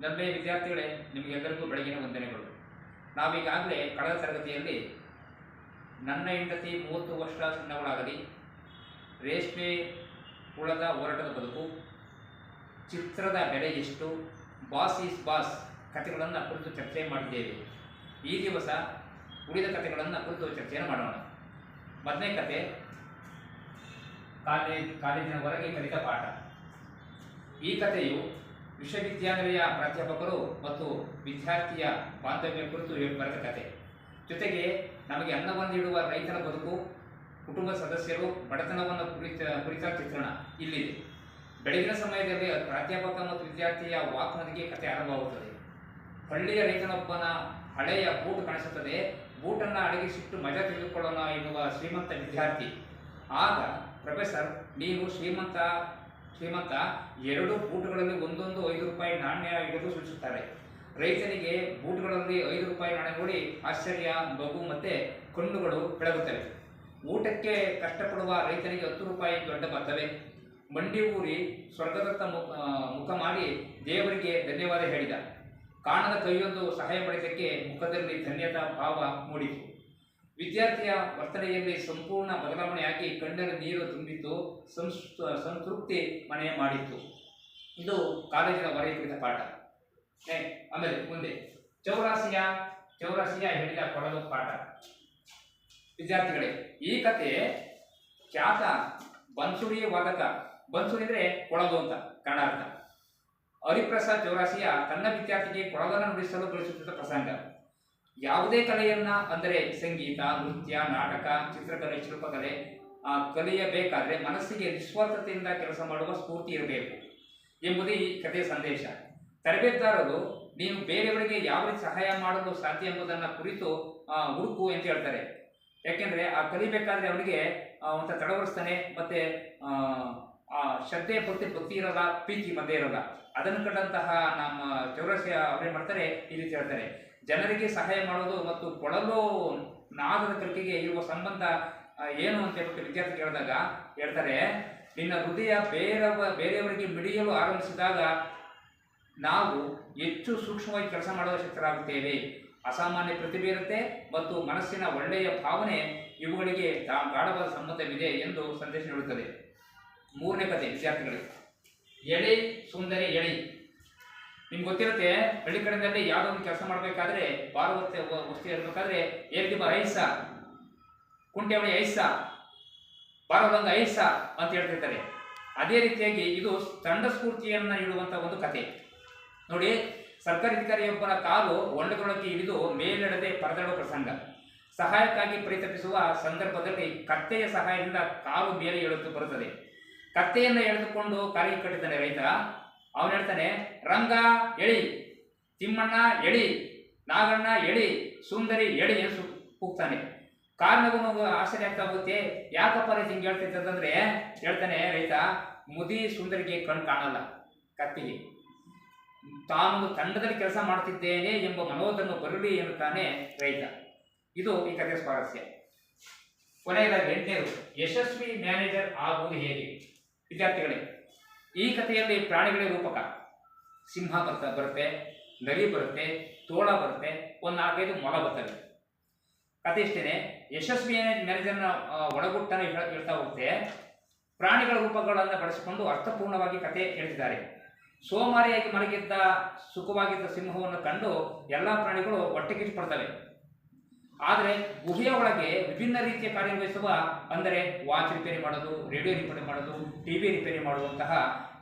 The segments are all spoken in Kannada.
ನನ್ನೇ ವಿದ್ಯಾರ್ಥಿಗಳೇ ನಿಮಗೆಲ್ಲರಿಗೂ ಬೆಳಗಿನ ವಂದನೆಗಳು. ನಾವೀಗಾಗಲೇ ಕಳೆದ ತರಗತಿಯಲ್ಲಿ ನನ್ನ ಹೆಂಡತಿ ಮೂವತ್ತು ವರ್ಷ ಸಣ್ಣವಳಾಗಲಿ ರೇಷ್ಮೆ ಹುಳದ ಹೋರಾಟದ ಬದುಕು, ಚಿತ್ರದ ಬೆಲೆ ಎಷ್ಟು, ಬಾಸ್ ಈಸ್ ಬಾಸ್ ಕಥೆಗಳನ್ನು ಕುರಿತು ಚರ್ಚೆ ಮಾಡಿದ್ದೇವೆ. ಈ ದಿವಸ ಉಳಿದ ಕಥೆಗಳನ್ನು ಕುರಿತು ಚರ್ಚೆಯನ್ನು ಮಾಡೋಣ. ಮೊದಲನೇ ಕತೆ ಕಾಲೇಜ್ ಕಾಲೇಜಿನ ಹೊರಗೆ ಕಲಿತ ಪಾಠ. ಈ ಕಥೆಯು ವಿಶ್ವವಿದ್ಯಾನಿಲಯ ಪ್ರಾಧ್ಯಾಪಕರು ಮತ್ತು ವಿದ್ಯಾರ್ಥಿಯ ಬಾಂಧವ್ಯ ಕುರಿತು ಬರೆದ ಕತೆ. ಜೊತೆಗೆ ನಮಗೆ ಅನ್ನವನ್ನು ನೀಡುವ ರೈತನ ಬದುಕು, ಕುಟುಂಬ ಸದಸ್ಯರು, ಬಡತನವನ್ನು ಕುರಿತ ಕುರಿತ ಚಿತ್ರಣ ಇಲ್ಲಿದೆ. ಬೆಳಗಿನ ಸಮಯದಲ್ಲಿ ಪ್ರಾಧ್ಯಾಪಕ ಮತ್ತು ವಿದ್ಯಾರ್ಥಿಯ ವಾಕ್ನೊಂದಿಗೆ ಕತೆ ಆರಂಭವಾಗುತ್ತದೆ ಹಳ್ಳಿಯ ರೈತನೊಬ್ಬನ ಹಳೆಯ ಬೂಟ್ ಕಾಣಿಸುತ್ತದೆ. ಬೂಟನ್ನು ಅಡಗಿಸಿಟ್ಟು ಮಜಾ ತೆಗೆದುಕೊಳ್ಳೋಣ ಎನ್ನುವ ಶ್ರೀಮಂತ ವಿದ್ಯಾರ್ಥಿ. ಆಗ ಪ್ರೊಫೆಸರ್ ನೀವು ಶ್ರೀಮಂತ ಶ್ರೀಮಂತ ಎರಡು ಬೂಟ್ಗಳಲ್ಲಿ ಒಂದೊಂದು ಐದು ರೂಪಾಯಿ ನಾಣ್ಯ ಇಡಲು ಸೂಚಿಸುತ್ತಾರೆ ರೈತನಿಗೆ ಬೂಟ್ಗಳಲ್ಲಿ ಐದು ರೂಪಾಯಿ ನಾಣ್ಯ ನೋಡಿ ಆಶ್ಚರ್ಯ ಮಗು ಮತ್ತೆ ಕಣ್ಣುಗಳು ಬೆಳಗುತ್ತವೆ. ಊಟಕ್ಕೆ ಕಷ್ಟಪಡುವ ರೈತನಿಗೆ ಹತ್ತು ರೂಪಾಯಿ ದೊಡ್ಡ ಬರ್ತವೆ ಮಂಡಿ ಊರಿ ಸ್ವರ್ಗದತ್ತ ಮುಖ ಮುಖ ಮಾಡಿ ದೇವರಿಗೆ ಧನ್ಯವಾದ ಹೇಳಿದ. ಕಾಣದ ಕೈಯೊಂದು ಸಹಾಯ ಪಡೆದಕ್ಕೆ ಮುಖದಲ್ಲಿ ಧನ್ಯತಾ ಭಾವ ಮೂಡಿತು. ವಿದ್ಯಾರ್ಥಿಯ ವರ್ತನೆಯಲ್ಲಿ ಸಂಪೂರ್ಣ ಬದಲಾವಣೆಯಾಗಿ ಕಣ್ಣರ ನೀರು ತುಂಬಿತು ಸಂತೃಪ್ತಿ ಮನೆ ಮಾಡಿತ್ತು. ಇದು ಕಾಲೇಜಿನ ವರೈಕೃತ ಪಾಠ. ಆಮೇಲೆ ಮುಂದೆ. ಚೌರಾಸಿಯ ಚೌರಾಸಿಯ ಹೇಳಿದ ಕೊಡಲು ಪಾಠ. ವಿದ್ಯಾರ್ಥಿಗಳೇ, ಈ ಕತೆ ಖ್ಯಾತ ಬನ್ಸುಡಿ ವಾದಕ. ಬನ್ಸುಡಿ ಅಂದ್ರೆ ಕೊಡಲು ಅಂತ ಕನ್ನಡ ಹರಿಪ್ರಸಾದ್ ಚೌರಾಸಿಯ ತನ್ನ ವಿದ್ಯಾರ್ಥಿಗೆ ಕೊಡಗನ್ನು ನುಡಿಸಲು ಗಳಿಸುತ್ತಿದ್ದ ಪ್ರಸಂಗ. ಯಾವುದೇ ಕಲೆಯನ್ನ ಅಂದರೆ ಸಂಗೀತ ನೃತ್ಯ ನಾಟಕ ಚಿತ್ರಕಲೆ ಶಿಲ್ಪಕಲೆ ಆ, ಕಲಿಯಬೇಕಾದ್ರೆ ಮನಸ್ಸಿಗೆ ನಿಸ್ವಾರ್ಥತೆಯಿಂದ ಕೆಲಸ ಮಾಡುವ ಸ್ಫೂರ್ತಿ ಇರಬೇಕು ಎಂಬುದೇ ಈ ಕಥೆಯ ಸಂದೇಶ. ತರಬೇತುದಾರರು ನೀನು ಬೇರೆಯವರಿಗೆ ಯಾವ ರೀತಿ ಸಹಾಯ ಮಾಡಲು ಸಾಧ್ಯ ಎಂಬುದನ್ನು ಕುರಿತು ಹುಡುಕು ಅಂತ ಹೇಳ್ತಾರೆ. ಯಾಕೆಂದರೆ ಆ ಕಲಿಬೇಕಾದ್ರೆ ಅವನಿಗೆ ಅಂತ ತಡವರಿಸ್ತಾನೆ ಮತ್ತೆ ಆ, ಆ ಶ್ರದ್ಧೆ ಭಕ್ತಿ ಭಕ್ತಿ ಇರಲ್ಲ ಪ್ರೀತಿ ಮಧ್ಯೆ ಇರಲ್ಲ. ಅದನ್ನು ಕಂಡಂತಹ ನಮ್ಮ ಚೌರಸ್ಯ ಅವ್ರೇನು ಮಾಡ್ತಾರೆ ಈ ರೀತಿ ಹೇಳ್ತಾರೆ. ಜನರಿಗೆ ಸಹಾಯ ಮಾಡೋದು ಮತ್ತು ಕೊಳಲು ನಾದದ ಕಲಿಕೆಗೆ ಇರುವ ಸಂಬಂಧ ಏನು ಅಂತ ಹೇಳ್ಬಿಟ್ಟು ವಿದ್ಯಾರ್ಥಿ ಕೇಳಿದಾಗ ಹೇಳ್ತಾರೆ, ನಿನ್ನ ಹೃದಯ ಬೇರೆಯವ ಬೇರೆಯವರಿಗೆ ಮಿಡಿಯಲು ಆರಂಭಿಸಿದಾಗ ನಾವು ಹೆಚ್ಚು ಸೂಕ್ಷ್ಮವಾಗಿ ಕೆಲಸ ಮಾಡುವ ಶಕ್ತರಾಗುತ್ತೇವೆ. ಅಸಾಮಾನ್ಯ ಪ್ರತಿಭೆ ಮತ್ತು ಮನಸ್ಸಿನ ಒಳ್ಳೆಯ ಭಾವನೆ ಇವುಗಳಿಗೆ ಗಾಢವಾದ ಸಂಬಂಧವಿದೆ ಎಂದು ಸಂದೇಶ ನೀಡುತ್ತದೆ ಮೂರನೇ ಕತೆ ವಿದ್ಯಾರ್ಥಿಗಳಿಗೆ ಎಳೆ ಸುಂದರಿ ಎಳಿ. ನಿಮ್ಗೆ ಗೊತ್ತಿರುತ್ತೆ, ಹಳ್ಳಿ ಕಡೆಯಲ್ಲಿ ಯಾವುದೋ ಒಂದು ಕೆಲಸ ಮಾಡಬೇಕಾದ್ರೆ ಭಾರ ವಸ್ತು ಇರಬೇಕಾದ್ರೆ ಏರ್ಗಿ ಬಾ ಐಸ ಕುಂಟೆ ಹೊಡಿ ಐಸ ಬಾರದಂಗ ಐಸ ಅಂತ ಹೇಳ್ತಿರ್ತಾರೆ. ಅದೇ ರೀತಿಯಾಗಿ ಇದು ತಂಡ ಸ್ಫೂರ್ತಿಯನ್ನು ಇಡುವಂಥ ಒಂದು ಕತೆ. ನೋಡಿ ಸರ್ಕಾರಿ ಅಧಿಕಾರಿಯೊಬ್ಬರ ಕಾಲು ಹೊಂಡದೊಳಗೆ ಹಿಡಿದು ಮೇಲೆಡದೆ ಪರದಾಡುವ ಪ್ರಸಂಗ. ಸಹಾಯಕ್ಕಾಗಿ ಪರಿತಪಿಸುವ ಸಂದರ್ಭದಲ್ಲಿ ಕತ್ತೆಯ ಸಹಾಯದಿಂದ ಕಾಲು ಮೇಲೆ ಎಳೆದು ಬರುತ್ತದೆ. ಕತ್ತೆಯನ್ನು ಎಳೆದುಕೊಂಡು ಕಾಲಿಗೆ ಕಟ್ಟಿದ್ದಾನೆ ರೈತ. ಅವನು ಹೇಳ್ತಾನೆ, ರಂಗ ಎಳಿ, ತಿಮ್ಮಣ್ಣ ಎಳಿ, ನಾಗಣ್ಣ ಎಳಿ, ಸುಂದರಿ ಎಳಿ ಎಂದು ಕೂಗ್ತಾನೆ. ಕಾರಣಗೂ ಆಶ್ಚರ್ಯ ಆಗ್ತಾ ಹೋಗುತ್ತೆ. ಯಾಕಪ್ಪ ರೈತ ಹಿಂಗೆ ಹೇಳ್ತಿದ್ದಂದ್ರೆ ಹೇಳ್ತಾನೆ, ರೈತ, ಮುದಿ ಸುಂದರಿಗೆ ಕಣ್ ಕಾಣಲ್ಲ, ಕತ್ತಿಗೆ. ತಾನು ತಂಡದಲ್ಲಿ ಕೆಲಸ ಮಾಡ್ತಿದ್ದೇನೆ ಎಂಬ ಮನೋದನ್ನು ಬರಲಿ ಎನ್ನುತ್ತಾನೆ ರೈತ. ಇದು ಈ ಕಥೆ ಸ್ವಾರಸ್ಯ. ಕೊನೆಯದಾಗಿ ಎಂಟನೇದು, ಯಶಸ್ವಿ ಮ್ಯಾನೇಜರ್ ಆಗುವುದು ಹೇಗೆ? ವಿದ್ಯಾರ್ಥಿಗಳೇ ಈ ಕಥೆಯಲ್ಲಿ ಪ್ರಾಣಿಗಳೇ ರೂಪಕ. ಸಿಂಹ ಬರ್ತ ಬರುತ್ತೆ, ನರಿ ಬರುತ್ತೆ, ತೋಳ ಬರುತ್ತೆ, ಒಂದು ನಾಲ್ಕೈದು ಮೊಲ ಬರ್ತವೆ. ಕಥೆ ಇಷ್ಟೇನೆ ಯಶಸ್ವಿ ಮ್ಯಾನೇಜರ್ನ ಒಳಗುಟ್ಟನ ಹೇಳ್ತಾ ಹೋಗುತ್ತೆ. ಪ್ರಾಣಿಗಳ ರೂಪಗಳನ್ನು ಬಳಸಿಕೊಂಡು ಅರ್ಥಪೂರ್ಣವಾಗಿ ಕತೆ ಹೇಳಿದ್ದಾರೆ ಸೋಮಾರಿಯಾಗಿ ಮಲಗಿದ್ದ, ಸುಖವಾಗಿದ್ದ ಸಿಂಹವನ್ನು ಕಂಡು ಎಲ್ಲ ಪ್ರಾಣಿಗಳು ಹೊಟ್ಟೆ ಕಿಚ್ಚುಪಡ್ತವೆ ಆದರೆ ಗುಹೆಯ ಒಳಗೆ ವಿಭಿನ್ನ ರೀತಿಯ ಕಾರ್ಯನಿರ್ವಹಿಸುವ ಅಂದರೆ ವಾಚ್ ರಿಪೇರಿ ಮಾಡೋದು, ರೇಡಿಯೋ ರಿಪೇರಿ ಮಾಡೋದು ಟಿವಿ ರಿಪೇರಿ ಮಾಡುವಂತಹ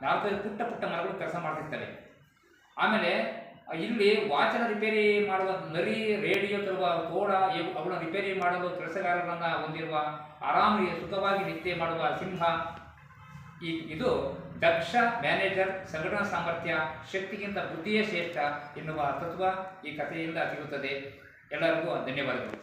ನಾಲ್ಕೈದು ಪುಟ್ಟ ಪುಟ್ಟ ಮರಗಳು ಕೆಲಸ ಮಾಡ್ತಿರ್ತವೆ. ಆಮೇಲೆ, ಇಲ್ಲಿ ವಾಚನ ರಿಪೇರಿ ಮಾಡುವ ನರಿ, ರೇಡಿಯೋ ತರುವ ತೋಡ, ಇವು ಅವುಗಳ ರಿಪೇರಿ ಮಾಡಲು ಕೆಲಸಗಾರರನ್ನು ಹೊಂದಿರುವ ಆರಾಮ ಸುಖವಾಗಿ ನಿದ್ದೆ ಮಾಡುವ ಸಿಂಹ. ಈ ಇದು ದಕ್ಷ ಮ್ಯಾನೇಜರ್ ಸಂಘಟನಾ ಸಾಮರ್ಥ್ಯ, ಶಕ್ತಿಗಿಂತ ಬುದ್ಧಿಯೇ ಶ್ರೇಷ್ಠ ಎನ್ನುವ ತತ್ವ ಈ ಕಥೆಯಿಂದ ಸಿಗುತ್ತದೆ ಎಲ್ಲರಿಗೂ ಧನ್ಯವಾದಗಳು